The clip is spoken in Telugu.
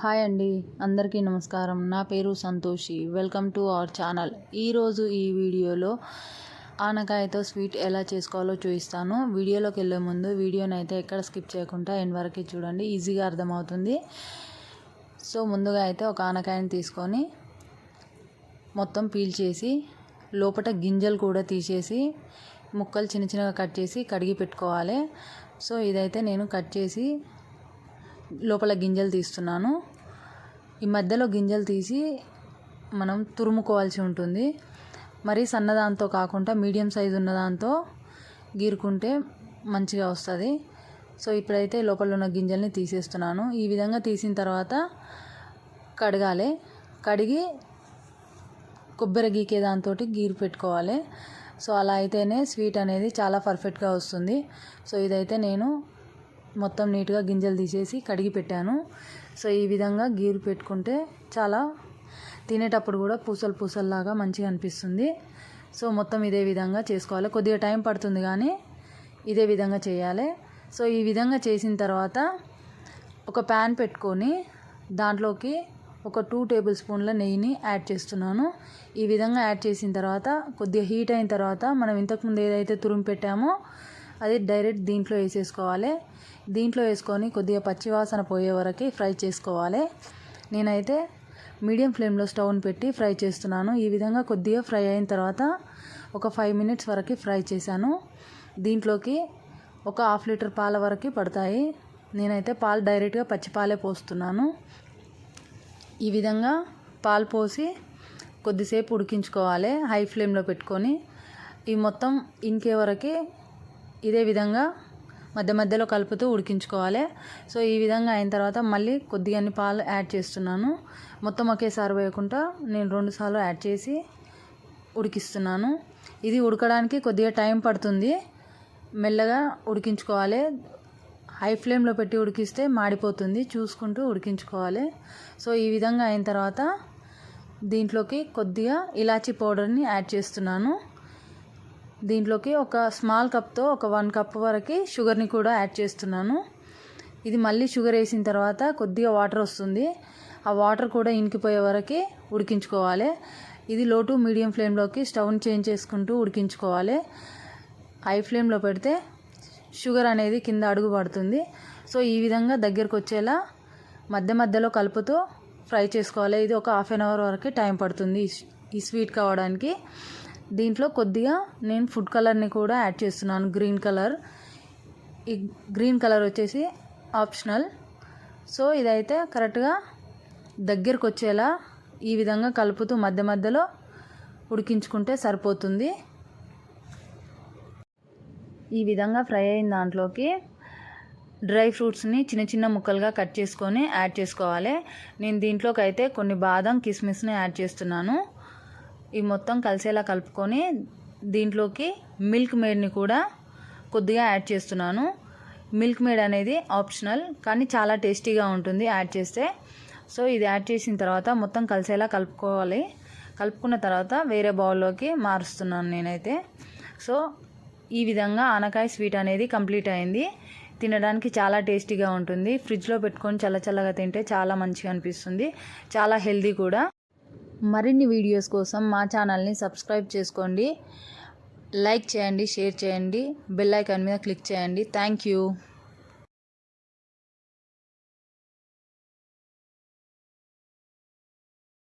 హాయ్ అండి అందరికీ నమస్కారం. నా పేరు Santoshi. Welcome to our channel. ఈరోజు ఈ వీడియోలో ఆనకాయతో స్వీట్ ఎలా చేసుకోవాలో చూపిస్తాను. వీడియోలోకి వెళ్ళే ముందు వీడియోని అయితే ఎక్కడ స్కిప్ చేయకుండా ఎన్ వరకు చూడండి. ఈజీగా అర్థమవుతుంది. సో ముందుగా అయితే ఒక ఆనకాయని తీసుకొని మొత్తం పీల్ చేసి లోపల గింజలు కూడా తీసేసి ముక్కలు చిన్న చిన్నగా కట్ చేసి కడిగి పెట్టుకోవాలి. సో ఇదైతే నేను కట్ చేసి లోపల గింజలు తీస్తున్నాను. ఈ మధ్యలో గింజలు తీసి మనం తురుముకోవాల్సి ఉంటుంది. మరి సన్నదాంతో కాకుండా మీడియం సైజు ఉన్నదాంతో గీరుకుంటే మంచిగా వస్తుంది. సో ఇప్పుడైతే లోపల ఉన్న గింజల్ని తీసేస్తున్నాను. ఈ విధంగా తీసిన తర్వాత కడగాలి. కడిగి కొబ్బరి గీకే దాంతో గీరు పెట్టుకోవాలి. సో అలా అయితేనే స్వీట్ అనేది చాలా పర్ఫెక్ట్గా వస్తుంది. సో ఇదైతే నేను మొత్తం నీట్గా గింజలు తీసేసి కడిగి పెట్టాను. సో ఈ విధంగా గీరు పెట్టుకుంటే చాలా తినేటప్పుడు కూడా పూసలు పూసల్లాగా మంచిగా అనిపిస్తుంది. సో మొత్తం ఇదే విధంగా చేసుకోవాలి. కొద్దిగా టైం పడుతుంది కానీ ఇదే విధంగా చేయాలి. సో ఈ విధంగా చేసిన తర్వాత ఒక ప్యాన్ పెట్టుకొని దాంట్లోకి ఒక టూ టేబుల్ స్పూన్ల నెయ్యిని యాడ్ చేస్తున్నాను. ఈ విధంగా యాడ్ చేసిన తర్వాత కొద్దిగా హీట్ అయిన తర్వాత మనం ఇంతకుముందు ఏదైతే తురుము పెట్టామో అది డైరెక్ట్ దీంట్లో వేసేసుకోవాలి. దీంట్లో వేసుకొని కొద్దిగా పచ్చివాసన పోయే వరకు ఫ్రై చేసుకోవాలి. నేనైతే మీడియం ఫ్లేమ్లో స్టవ్ని పెట్టి ఫ్రై చేస్తున్నాను. ఈ విధంగా కొద్దిగా ఫ్రై అయిన తర్వాత ఒక ఫైవ్ మినిట్స్ వరకు ఫ్రై చేశాను. దీంట్లోకి ఒక హాఫ్ లీటర్ పాల వరకు పడతాయి. నేనైతే పాలు డైరెక్ట్గా పచ్చిపాలే పోస్తున్నాను. ఈ విధంగా పాలు పోసి కొద్దిసేపు ఉడికించుకోవాలి హై ఫ్లేమ్లో పెట్టుకొని. ఈ మొత్తం ఇంకే వరకు ఇదే విధంగా మధ్య మధ్యలో కలుపుతూ ఉడికించుకోవాలి. సో ఈ విధంగా అయిన తర్వాత మళ్ళీ కొద్దిగా పాలు యాడ్ చేస్తున్నాను. మొత్తం ఒకేసారి వేయకుండా నేను రెండుసార్లు యాడ్ చేసి ఉడికిస్తున్నాను. ఇది ఉడకడానికి కొద్దిగా టైం పడుతుంది. మెల్లగా ఉడికించుకోవాలి. హై ఫ్లేమ్లో పెట్టి ఉడికిస్తే మాడిపోతుంది. చూసుకుంటూ ఉడికించుకోవాలి. సో ఈ విధంగా అయిన తర్వాత దీంట్లోకి కొద్దిగా ఇలాచీ పౌడర్ని యాడ్ చేస్తున్నాను. దీంట్లోకి ఒక స్మాల్ కప్తో ఒక వన్ కప్ వరకు షుగర్ని కూడా యాడ్ చేస్తున్నాను. ఇది మళ్ళీ షుగర్ వేసిన తర్వాత కొద్దిగా వాటర్ వస్తుంది. ఆ వాటర్ కూడా ఇంకిపోయే వరకు ఉడికించుకోవాలి. ఇది లో టు మీడియం ఫ్లేమ్లోకి స్టవ్ని చేంజ్ చేసుకుంటూ ఉడికించుకోవాలి. హై ఫ్లేమ్లో పెడితే షుగర్ అనేది కింద అడుగు పడుతుంది. సో ఈ విధంగా దగ్గరకు వచ్చేలా మధ్య మధ్యలో కలుపుతూ ఫ్రై చేసుకోవాలి. ఇది ఒక హాఫ్ అన్ అవర్ వరకు టైం పడుతుంది ఈ స్వీట్ కావడానికి. దీంట్లో కొద్దిగా నేను ఫుడ్ కలర్ని కూడా యాడ్ చేస్తున్నాను. Green colour. ఈ గ్రీన్ కలర్ వచ్చేసి ఆప్షనల్. సో ఇదైతే కరెక్ట్గా దగ్గరకు వచ్చేలా ఈ విధంగా కలుపుతూ మధ్య మధ్యలో ఉడికించుకుంటే సరిపోతుంది. ఈ విధంగా ఫ్రై అయిన దాంట్లోకి డ్రై ఫ్రూట్స్ని చిన్న చిన్న ముక్కలుగా కట్ చేసుకొని యాడ్ చేసుకోవాలి. నేను దీంట్లోకి అయితే కొన్ని బాదం కిస్మిస్ని యాడ్ చేస్తున్నాను. ఈ మొత్తం కలిసేలా కలుపుకొని దీంట్లోకి మిల్క్ మేడ్ని కూడా కొద్దిగా యాడ్ చేస్తున్నాను. మిల్క్ మేడ్ అనేది ఆప్షనల్ కానీ చాలా టేస్టీగా ఉంటుంది యాడ్ చేస్తే. సో ఇది యాడ్ చేసిన తర్వాత మొత్తం కలిసేలా కలుపుకోవాలి. కలుపుకున్న తర్వాత వేరే బౌల్లోకి మారుస్తున్నాను నేనైతే. సో ఈ విధంగా ఆనకాయ స్వీట్ అనేది కంప్లీట్ అయింది. తినడానికి చాలా టేస్టీగా ఉంటుంది. ఫ్రిడ్జ్లో పెట్టుకొని చల్ల చల్లగా తింటే చాలా మంచిగా అనిపిస్తుంది. చాలా హెల్దీ కూడా. మరిన్ని వీడియోస్ కోసం మా ఛానల్ని సబ్స్క్రైబ్ చేసుకోండి. లైక్ చేయండి షేర్ చేయండి. బెల్ ఐకాన్ మీద క్లిక్ చేయండి. Thank you.